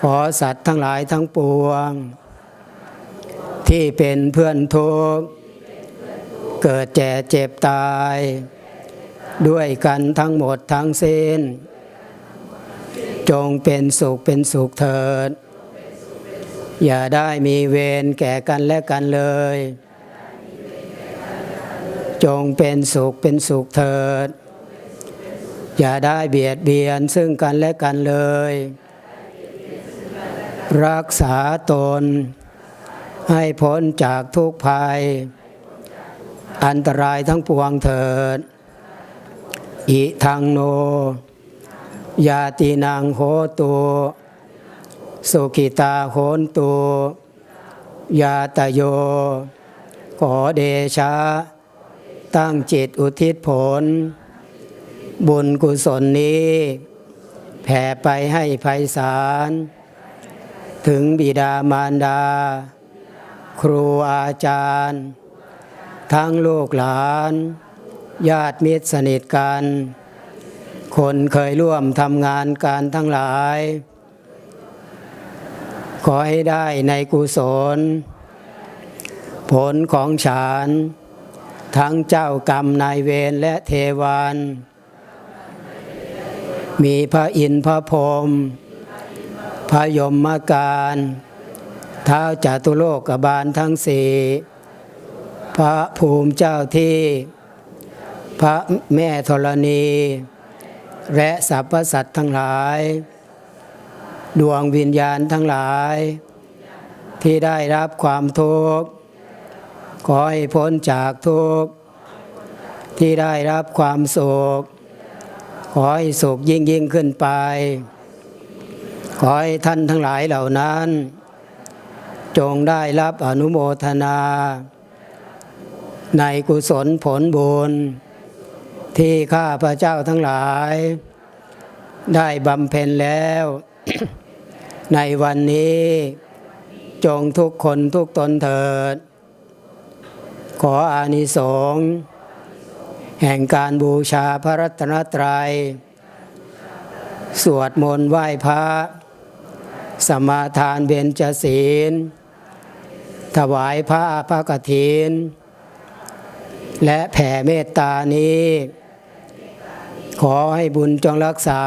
ขอสัตว์ทั้งหลายทั้งปวง ที่เป็นเพื่อนทุกข์เกิดแก่เจ็บตาย ด้วยกันทั้งหมดทั้งสิ้น จงเป็นสุขเป็นสุขเถิด อย่าได้มีเวรแก่กันและกันเลย จงเป็นสุขเป็นสุขเถิด อย่าได้เบียดเบียนซึ่งกันและกันเลย รักษาตน ให้พ้นจากทุกภัย อันตรายทั้งปวงเถิด อิทังโน ยาตินางโหตุสุขิตาโหนตุยาตโย ขอเดชะ ตั้งจิตอุทิศผล บุญกุศลนี้ แผ่ไปให้ไพศาล ถึงบิดามารดา ครูอาจารย์ ทั้งลูกหลาน ญาติมิตรสนิทกัน คนเคยร่วมทำงานการทั้งหลาย ขอให้ได้ในกุศล ผลของฉัน ทั้งเจ้ากรรมนายเวรและเทวานมีพระอินทร์พระพรหม ระยมมาการท้าวจตุโลกบาลทั้งสี่พระภูมิเจ้าที่ พระแม่ธรณี และสรรพสัตว์ทั้งหลาย ดวงวิญญาณทั้งหลาย ที่ได้รับความทุกข์ขอให้พ้นจากทุกข์ที่ได้รับความสุขขอให้สุขยิ่งยิ่งขึ้นไป ขอให้ท่านทั้งหลายเหล่านั้น จงได้รับอนุโมทนา ในกุศลผลบุญ ที่ข้าพระเจ้าทั้งหลาย ได้บำเพ็ญแล้ว ในวันนี้ จงทุกคนทุกตนเถิด ขออานิสงส์แห่งการบูชาพระรัตนตรัย สวดมนต์ไหว้พระ สมาทานเบญจศีล ถวายพระพระกฐิน และแผ่เมตตานี้ ขอให้บุญจงรักษา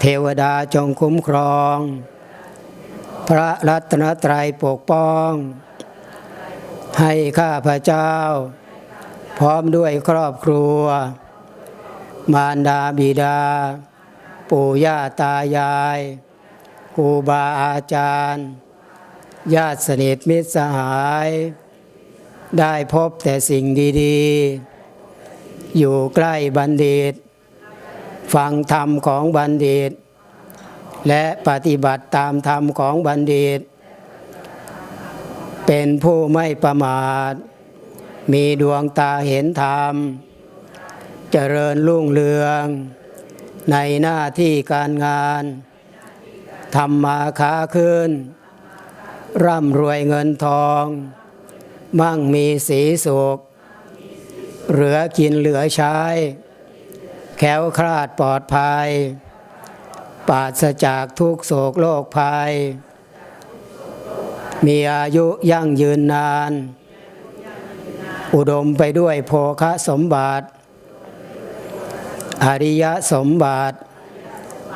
เทวดาจงคุ้มครอง พระรัตนตรัยปกป้อง ให้ข้าพระเจ้า พร้อมด้วยครอบครัว มารดาบิดาปู่ย่าตายาย ครูบาอาจารย์ ญาติสนิทมิตรสหาย ได้พบแต่สิ่งดีๆ อยู่ใกล้บัณฑิต ฟังธรรมของบัณฑิต และปฏิบัติตามธรรมของบัณฑิต เป็นผู้ไม่ประมาท มีดวงตาเห็นธรรม เจริญรุ่งเรือง ในหน้าที่การงาน ทำมาค้าขึ้น ร่ำรวยเงินทอง มั่งมีสีสุข เหลือกินเหลือใช้ แค้วคลาดปลอดภัย ปราศจากทุกโศกโรคภัย มีอายุยั่งยืนนาน อุดมไปด้วยโภคะสมบัติ อริยสมบัติ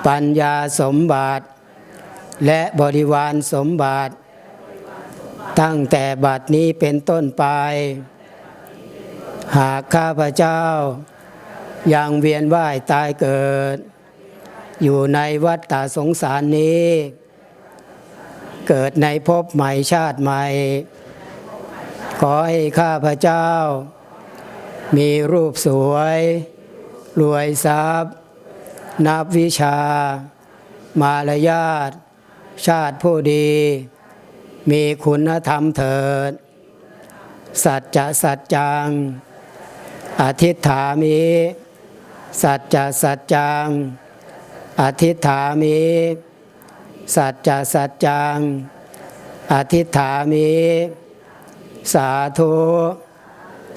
ปัญญาสมบัติ และบริวารสมบัติ ตั้งแต่บัดนี้เป็นต้นไป หากข้าพเจ้า ยังเวียนว่ายตายเกิด อยู่ในวัฏฏสงสารนี้ เกิดในภพใหม่ชาติใหม่ ขอให้ข้าพเจ้า มีรูปสวย รวยทรัพย์ นับวิชามารยาท ชาติผู้ดี มีคุณธรรมเถิด สัจจะสัจจัง อธิษฐามิ สัจจะสัจจัง อธิษฐามิ สัจจะสัจจัง อธิษฐามิ สาธุ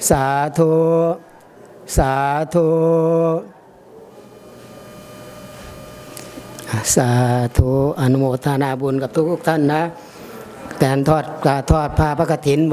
สาธุ สาธุ สาธุอนุโมทนาบุญกับทุกท่านนะ แต่ทอดกาทอดผ้าพระกฐิน